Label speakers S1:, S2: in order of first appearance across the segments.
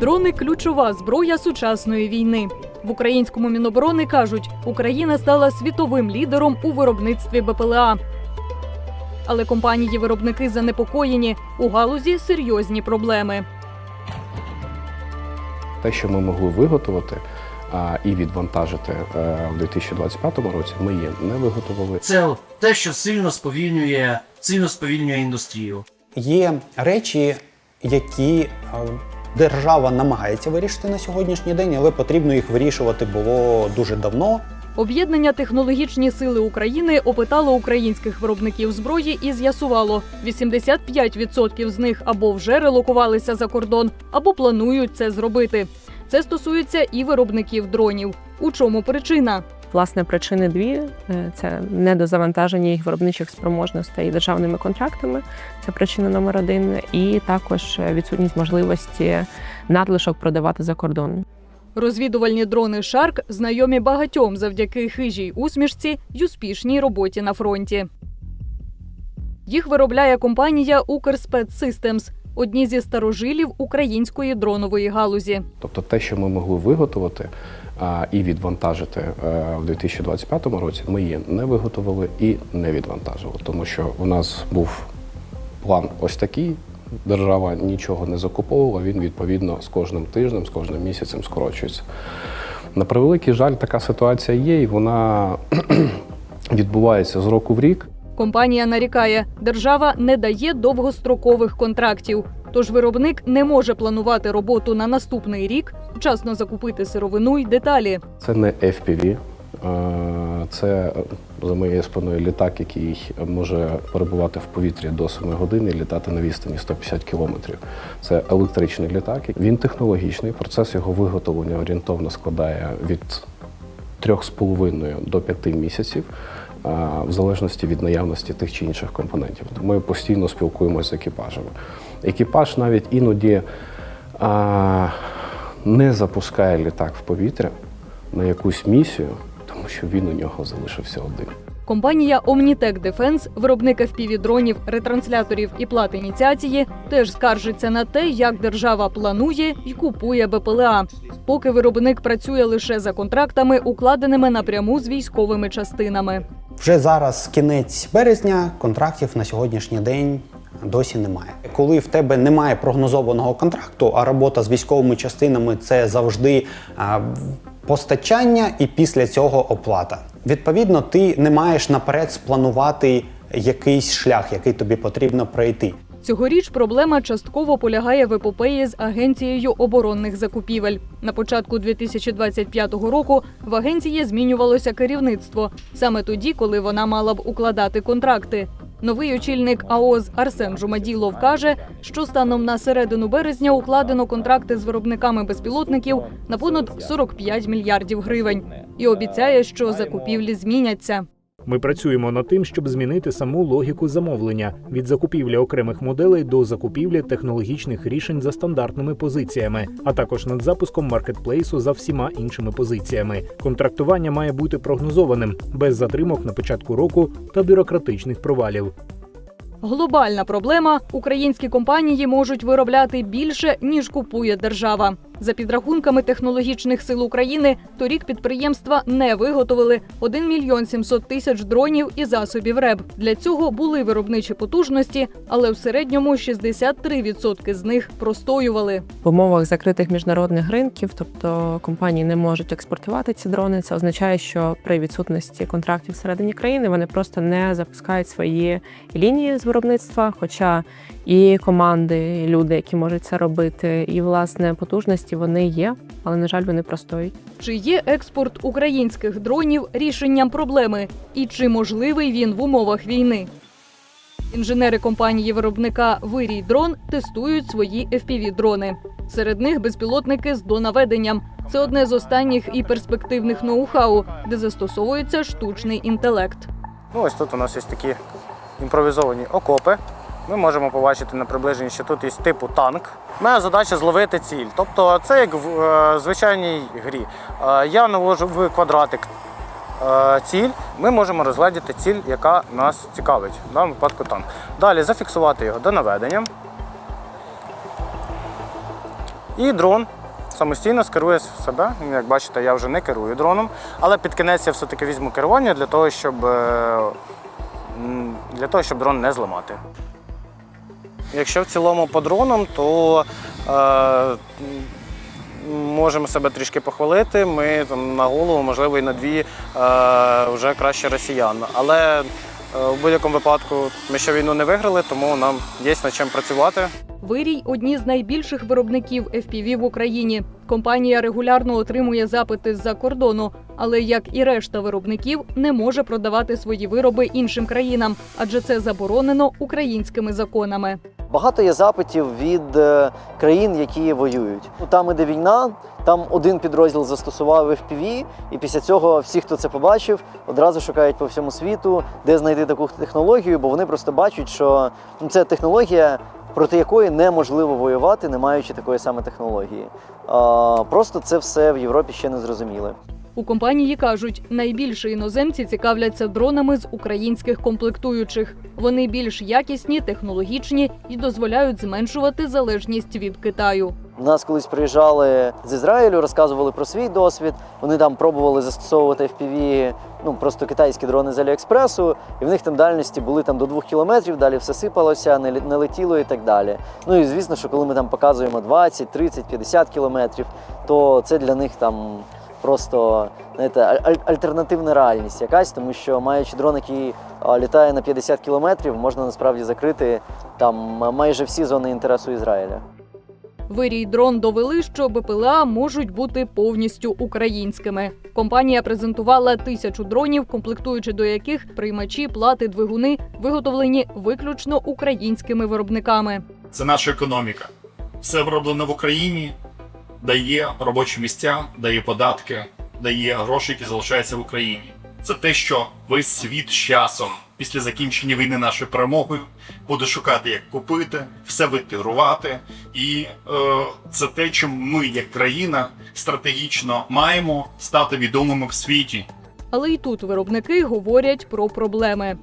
S1: Дрони ключова зброя сучасної війни. В українському міноборони кажуть, Україна стала світовим лідером у виробництві БПЛА. Але компанії-виробники занепокоєні у галузі серйозні проблеми.
S2: Те, що ми могли виготовити а, і відвантажити е, в 2025 році, ми її не виготовили.
S3: Це те, що сильно сповільнює, сильно сповільнює індустрію.
S4: Є речі, які е, держава намагається вирішити на сьогоднішній день, але потрібно їх вирішувати було дуже давно.
S1: Об'єднання технологічні сили України опитало українських виробників зброї і з'ясувало, 85% з них або вже релокувалися за кордон, або планують це зробити. Це стосується і виробників дронів. У чому причина?
S5: Власне, причини дві: Е, це недозавантаження їх виробничих спроможностей державними контрактами. Це причина номер один, і також відсутність можливості надлишок продавати за кордон.
S1: Розвідувальні дрони Шарк знайомі багатьом завдяки хижій усмішці й успішній роботі на фронті. Їх виробляє компанія Укрспецсистемс, одні зі старожилів української дронової галузі.
S2: Тобто те, що ми могли виготовити і відвантажити е, в 2025 році, ми її не виготовили і не відвантажили, тому що у нас був план ось такий. Держава нічого не закуповувала, він відповідно з кожним тижнем, з кожним місяцем скорочується. На превеликий жаль, така ситуація є, і вона відбувається з року в рік.
S1: Компанія нарікає, держава не дає довгострокових контрактів. Тож виробник не може планувати роботу на наступний рік, вчасно закупити сировину й деталі.
S2: Це не FPV, е, це за моєю спиною літак, який може перебувати в повітрі до 7 годин і літати на відстані 150 кілометрів. Це електричний літак. Він технологічний. Процес його виготовлення орієнтовно складає від 3,5 до 5 місяців. е, В залежності від наявності тих чи інших компонентів. Ми постійно спілкуємося з екіпажами. Екіпаж навіть іноді а, не запускає літак в повітря на якусь місію, тому що він у нього залишився один.
S1: Компанія Omnitech Defense, виробник FPV-дронів, ретрансляторів і плат ініціації, теж скаржиться на те, як держава планує і купує БПЛА. Поки виробник працює лише за контрактами, укладеними напряму з військовими частинами.
S4: Вже зараз кінець березня, контрактів на сьогоднішній день досі немає. Коли в тебе немає прогнозованого контракту, а робота з військовими частинами це завжди а, постачання і після цього оплата. Відповідно, ти не маєш наперед спланувати якийсь шлях, який тобі потрібно пройти.
S1: Цьогоріч проблема частково полягає в епопеї з агенцією оборонних закупівель. На початку 2025 року в агенції змінювалося керівництво саме тоді, коли вона мала б укладати контракти. Новий очільник АОЗ Арсен Жумаділов каже, що станом на середину березня укладено контракти з виробниками безпілотників на понад 45 мільярдів гривень і обіцяє, що закупівлі зміняться.
S6: Ми працюємо над тим, щоб змінити саму логіку замовлення від закупівлі окремих моделей до закупівлі технологічних рішень за стандартними позиціями, а також над запуском маркетплейсу за всіма іншими позиціями. Контрактування має бути прогнозованим, без затримок на початку року та бюрократичних провалів.
S1: Глобальна проблема: українські компанії можуть виробляти більше ніж купує держава. За підрахунками технологічних сил України, торік підприємства не виготовили 1 мільйон 700 тисяч дронів і засобів РЕБ. Для цього були виробничі потужності, але в середньому 63% з них простоювали.
S5: В умовах закритих міжнародних ринків, тобто компанії не можуть експортувати ці дрони. Це означає, що при відсутності контрактів всередині країни вони просто не запускають свої лінії з виробництва. Хоча і команди, і люди, які можуть це робити, і власне потужності вони є, але на жаль, вони простоють.
S1: Чи є експорт українських дронів рішенням проблеми, і чи можливий він в умовах війни? Інженери компанії виробника Вирій Дрон тестують свої FPV-дрони. Серед них безпілотники з донаведенням. Це одне з останніх і перспективних ноу-хау, де застосовується штучний інтелект.
S7: Ну, ось тут у нас є такі імпровізовані окопи. Ми можемо побачити на приближенні, що тут є типу танк. Моя задача зловити ціль. Тобто це як в е, звичайній грі. Е, я навожу в квадратик е, ціль, ми можемо розглядіти ціль, яка нас цікавить, в даному випадку танк. Далі зафіксувати його до наведення. І дрон самостійно скерує себе. Як бачите, я вже не керую дроном, але під кінець я все-таки візьму керування для того, щоб, е, для того, щоб дрон не зламати. Якщо в цілому по дронам, то е, можемо себе трішки похвалити. Ми там на голову, можливо, і на дві е, вже краще росіян. Але е, в будь-якому випадку ми ще війну не виграли, тому нам є над чим працювати.
S1: Вирій одні з найбільших виробників FPV в Україні. Компанія регулярно отримує запити з-за кордону, але як і решта виробників, не може продавати свої вироби іншим країнам, адже це заборонено українськими законами.
S8: Багато є запитів від е, країн, які воюють. Ну, Там іде війна, там один підрозділ застосував FPV, і після цього всі, хто це побачив, одразу шукають по всьому світу, де знайти таку технологію, бо вони просто бачать, що ну, це технологія, проти якої неможливо воювати, не маючи такої саме технології. Просто це все в Європі ще не зрозуміли.
S1: У компанії кажуть, найбільше іноземці цікавляться дронами з українських комплектуючих. Вони більш якісні, технологічні і дозволяють зменшувати залежність від Китаю.
S8: У нас колись приїжджали з Ізраїлю, розказували про свій досвід. Вони там пробували застосовувати FPV, ну просто китайські дрони з Аліекспресу, і в них там дальності були там до двох кілометрів, далі все сипалося, не, не летіло і так далі. Ну і звісно, що коли ми там показуємо 20, 30, 50 кілометрів, то це для них там просто знаєте, аль- аль- альтернативна реальність якась, тому що маючи дрон, який а, літає на 50 кілометрів, можна насправді закрити там майже всі зони інтересу Ізраїля.
S1: Вирій дрон довели, що БПЛА можуть бути повністю українськими. Компанія презентувала тисячу дронів, комплектуючи до яких приймачі, плати, двигуни виготовлені виключно українськими виробниками.
S9: це наша економіка. Все вироблено в Україні, дає робочі місця, дає податки, дає гроші, які залишаються в Україні. Це те, що весь світ з часом, після закінчення війни нашою перемогою, буде шукати, як купити, все відтегрувати. І е, це те, чим ми, як країна, стратегічно маємо стати відомими в світі.
S1: Але й тут виробники говорять про проблеми.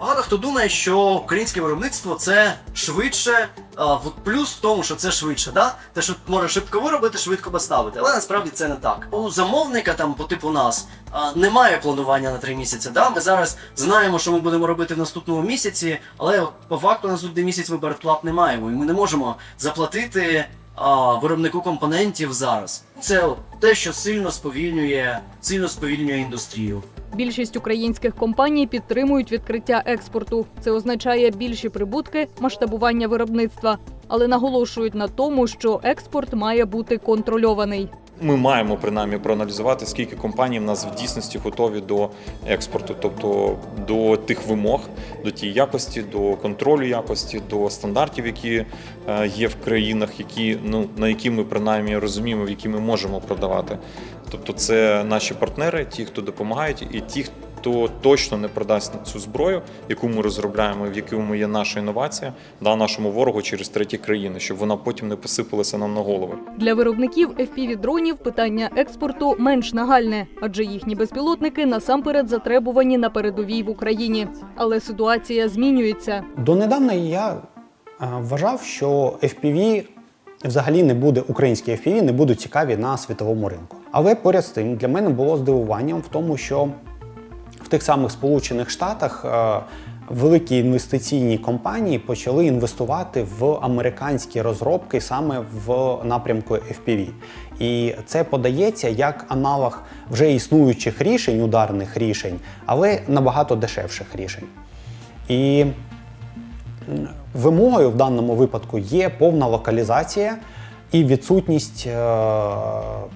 S3: Багато хто думає, що українське виробництво це швидше, а, от плюс в тому, що це швидше, да? те, що може швидко виробити, швидко поставити. Але насправді це не так. У замовника там по типу нас а, немає планування на три місяці. Да? Ми зараз знаємо, що ми будемо робити в наступному місяці, але по факту наступний місяць ми передплат не маємо, і ми не можемо заплатити а, виробнику компонентів зараз. Це те, що сильно сповільнює, сильно сповільнює індустрію.
S1: Більшість українських компаній підтримують відкриття експорту. Це означає більші прибутки, масштабування виробництва, але наголошують на тому, що експорт має бути контрольований.
S10: Ми маємо принаймні проаналізувати, скільки компаній в нас в дійсності готові до експорту, тобто до тих вимог, до тієї якості, до контролю якості, до стандартів, які е, є в країнах, які ну на які ми принаймні розуміємо, в які ми можемо продавати. Тобто, це наші партнери, ті, хто допомагають, і ті, хто точно не продасть на цю зброю, яку ми розробляємо, в якому є наша інновація, да нашому ворогу через треті країни, щоб вона потім не посипалася нам на голови.
S1: Для виробників FPV-дронів питання експорту менш нагальне, адже їхні безпілотники насамперед затребувані на передовій в Україні. Але ситуація змінюється.
S4: Донедавна я вважав, що FPV взагалі не буде, українські FPV не будуть цікаві на світовому ринку. Але поряд з тим для мене було здивуванням в тому, що в тих самих Сполучених Штатах е, великі інвестиційні компанії почали інвестувати в американські розробки саме в напрямку FPV. І це подається як аналог вже існуючих рішень, ударних рішень, але набагато дешевших рішень. І вимогою в даному випадку є повна локалізація і відсутність е,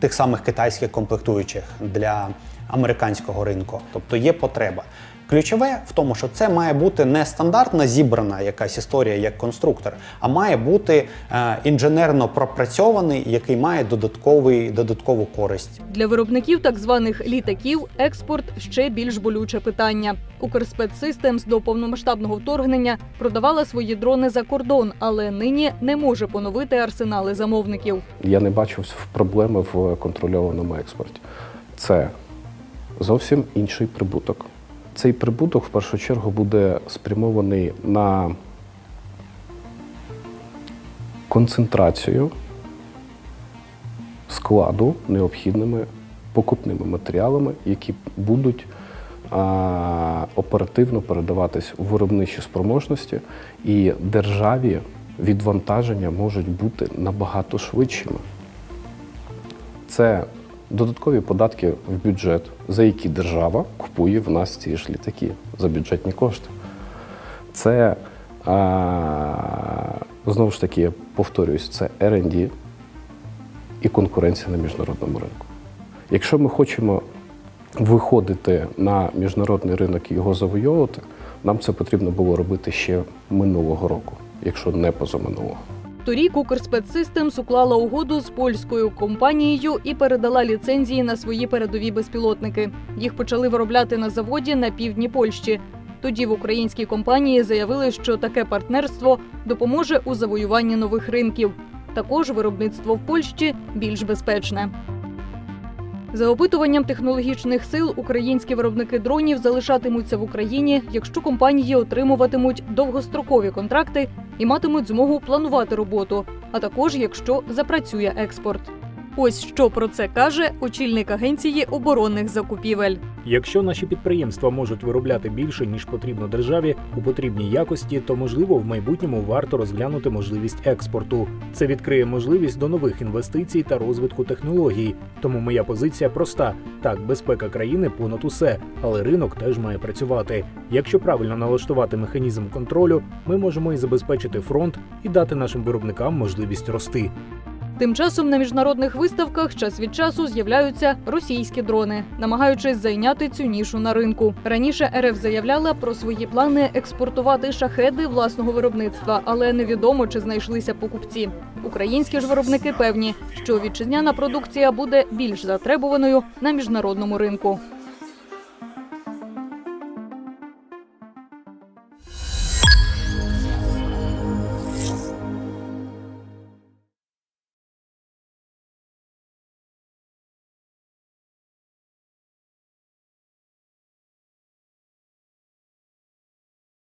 S4: тих самих китайських комплектуючих для американського ринку. Тобто є потреба. Ключове в тому, що це має бути не стандартна зібрана якась історія як конструктор, а має бути е, інженерно пропрацьований, який має додатковий, додаткову користь.
S1: Для виробників так званих літаків експорт ще більш болюче питання. Укрспецсистемс до повномасштабного вторгнення продавала свої дрони за кордон, але нині не може поновити арсенали замовників.
S2: Я не бачу проблеми в контрольованому експорті. Це зовсім інший прибуток. Цей прибуток в першу чергу буде спрямований на концентрацію складу необхідними покупними матеріалами, які будуть а, оперативно передаватись у виробничі спроможності, і державі відвантаження можуть бути набагато швидшими. Це додаткові податки в бюджет, за які держава купує в нас ці ж літаки за бюджетні кошти. Це знову ж таки, я повторююсь, це R&D і конкуренція на міжнародному ринку. Якщо ми хочемо виходити на міжнародний ринок і його завойовувати, нам це потрібно було робити ще минулого року, якщо не позаминулого.
S1: Торік Укрспецсистемс уклала угоду з польською компанією і передала ліцензії на свої передові безпілотники. Їх почали виробляти на заводі на півдні Польщі. Тоді в українській компанії заявили, що таке партнерство допоможе у завоюванні нових ринків. Також виробництво в Польщі більш безпечне. За опитуванням технологічних сил українські виробники дронів залишатимуться в Україні, якщо компанії отримуватимуть довгострокові контракти і матимуть змогу планувати роботу, а також якщо запрацює експорт. Ось що про це каже очільник агенції оборонних закупівель.
S6: Якщо наші підприємства можуть виробляти більше ніж потрібно державі у потрібній якості, то можливо в майбутньому варто розглянути можливість експорту. Це відкриє можливість до нових інвестицій та розвитку технологій. Тому моя позиція проста: так, безпека країни понад усе, але ринок теж має працювати. Якщо правильно налаштувати механізм контролю, ми можемо і забезпечити фронт і дати нашим виробникам можливість рости.
S1: Тим часом на міжнародних виставках час від часу з'являються російські дрони, намагаючись зайняти цю нішу на ринку. Раніше РФ заявляла про свої плани експортувати шахеди власного виробництва, але невідомо чи знайшлися покупці. Українські ж виробники певні, що вітчизняна продукція буде більш затребуваною на міжнародному ринку.